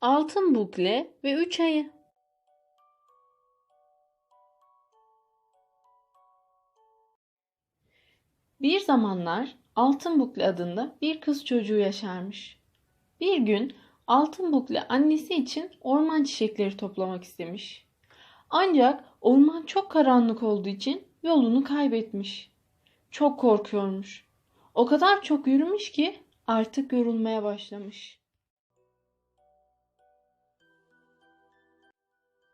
Altın Bukle ve Üç Ayı Bir zamanlar Altın Bukle adında bir kız çocuğu yaşarmış. Bir gün Altın Bukle annesi için orman çiçekleri toplamak istemiş. Ancak orman çok karanlık olduğu için yolunu kaybetmiş. Çok korkuyormuş. O kadar çok yürümüş ki artık yorulmaya başlamış.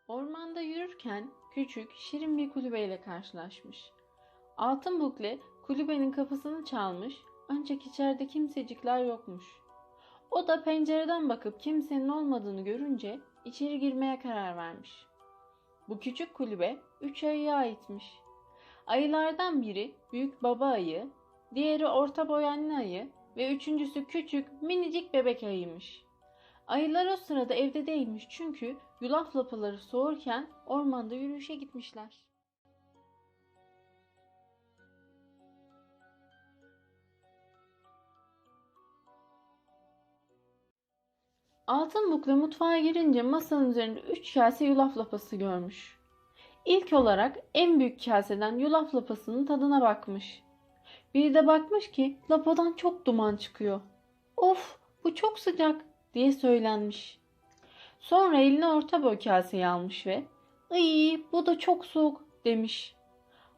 Ormanda yürürken küçük, şirin bir kulübeyle karşılaşmış. Altın Bukle kulübenin kapısını çalmış ancak içeride kimsecikler yokmuş. O da pencereden bakıp kimsenin olmadığını görünce içeri girmeye karar vermiş. Bu küçük kulübe üç ayıya aitmiş. Ayılardan biri büyük baba ayı, diğeri orta boy anne ayı ve üçüncüsü küçük minicik bebek ayıymış. Ayılar o sırada evde değilmiş çünkü yulaf lapaları soğurken ormanda yürüyüşe gitmişler. Altın Bukle mutfağa girince masanın üzerinde üç kase yulaf lapası görmüş. İlk olarak en büyük kaseden yulaf lapasının tadına bakmış. Bir de bakmış ki lapadan çok duman çıkıyor. Of bu çok sıcak diye söylenmiş. Sonra eline orta boy kaseyi almış ve ''Iy bu da çok soğuk'' demiş.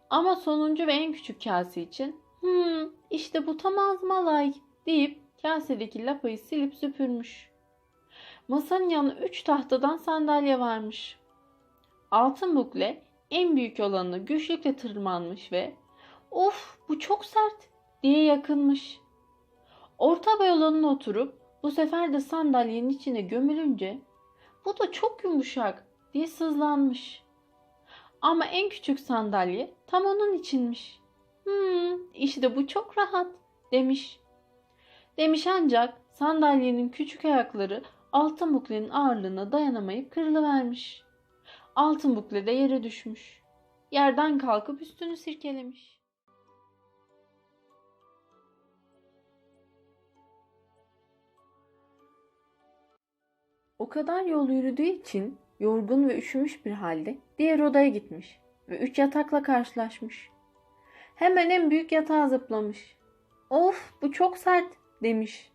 Ama sonuncu ve en küçük kase için ''Hmm işte bu tam azmalay'' deyip kasedeki lapayı silip süpürmüş. Masanın yanı üç tahtadan sandalye varmış. Altın bukle en büyük olanına güçlükle tırmanmış ve ''Of bu çok sert'' diye yakınmış. Orta boy olanına oturup bu sefer de sandalyenin içine gömülünce bu da çok yumuşak diye sızlanmış. Ama en küçük sandalye tam onun içinmiş. Hmm, işte bu çok rahat demiş. Demiş ancak sandalyenin küçük ayakları altın buklenin ağırlığına dayanamayıp kırılıvermiş. Altın bukle de yere düşmüş. Yerden kalkıp üstünü sirkelemiş. O kadar yol yürüdüğü için yorgun ve üşümüş bir halde diğer odaya gitmiş ve üç yatakla karşılaşmış. Hemen en büyük yatağa zıplamış. Of bu çok sert demiş.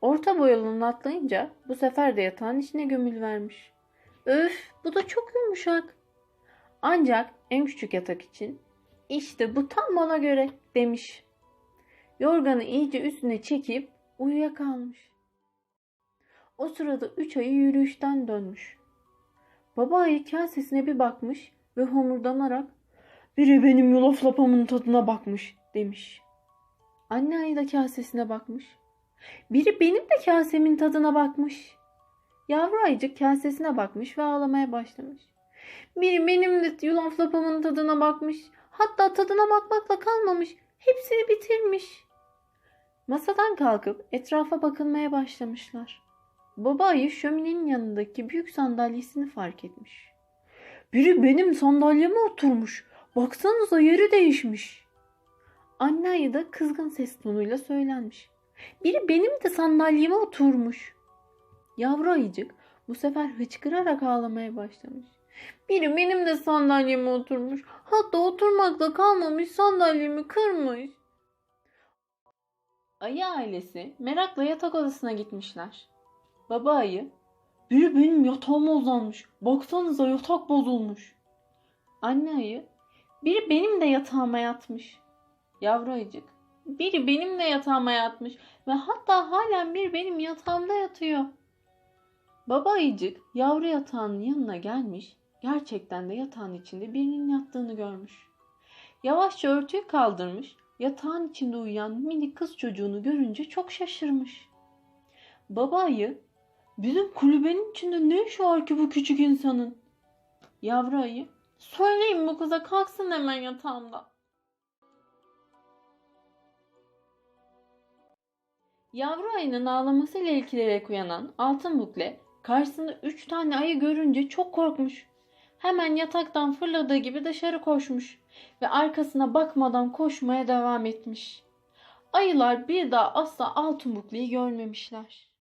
Orta boyalını atlayınca bu sefer de yatağın içine gömül vermiş. Öf bu da çok yumuşak. Ancak en küçük yatak için işte bu tam bana göre demiş. Yorganı iyice üstüne çekip uyuyakalmış. O sırada üç ayı yürüyüşten dönmüş. Baba ayı kasesine bir bakmış ve homurdanarak biri benim yulaf lapamın tadına bakmış demiş. Anne ayı da kasesine bakmış. Biri benim de kasemin tadına bakmış. Yavru ayıcık kasesine bakmış ve ağlamaya başlamış. Biri benim de yulaf lapamın tadına bakmış. Hatta tadına bakmakla kalmamış. Hepsini bitirmiş. Masadan kalkıp etrafa bakılmaya başlamışlar. Baba ayı şöminenin yanındaki büyük sandalyesini fark etmiş. Biri benim sandalyeme oturmuş. Baksanıza yeri değişmiş. Anne ayı da kızgın ses tonuyla söylenmiş. Biri benim de sandalyeme oturmuş. Yavru ayıcık bu sefer hıçkırarak ağlamaya başlamış. Biri benim de sandalyeme oturmuş. Hatta oturmakla kalmamış sandalyemi kırmış. Ayı ailesi merakla yatak odasına gitmişler. Baba ayı, biri benim yatağıma uzanmış. Baksanıza yatak bozulmuş. Anne ayı, biri benim de yatağıma yatmış. Yavru ayıcık, biri benim de yatağıma yatmış ve hatta halen bir benim yatağımda yatıyor. Baba ayıcık yavru yatağının yanına gelmiş, gerçekten de yatağın içinde birinin yattığını görmüş. Yavaşça örtüyü kaldırmış, yatağın içinde uyuyan minik kız çocuğunu görünce çok şaşırmış. Baba ayı, bizim kulübenin içinde ne işi var ki bu küçük insanın? Yavru ayı, söyleyin bu kıza kalksın hemen yatağımdan. Yavru ayının ağlamasıyla ilgilenerek uyanan altın bukle karşısında üç tane ayı görünce çok korkmuş. Hemen yataktan fırladığı gibi dışarı koşmuş ve arkasına bakmadan koşmaya devam etmiş. Ayılar bir daha asla altın bukleyi görmemişler.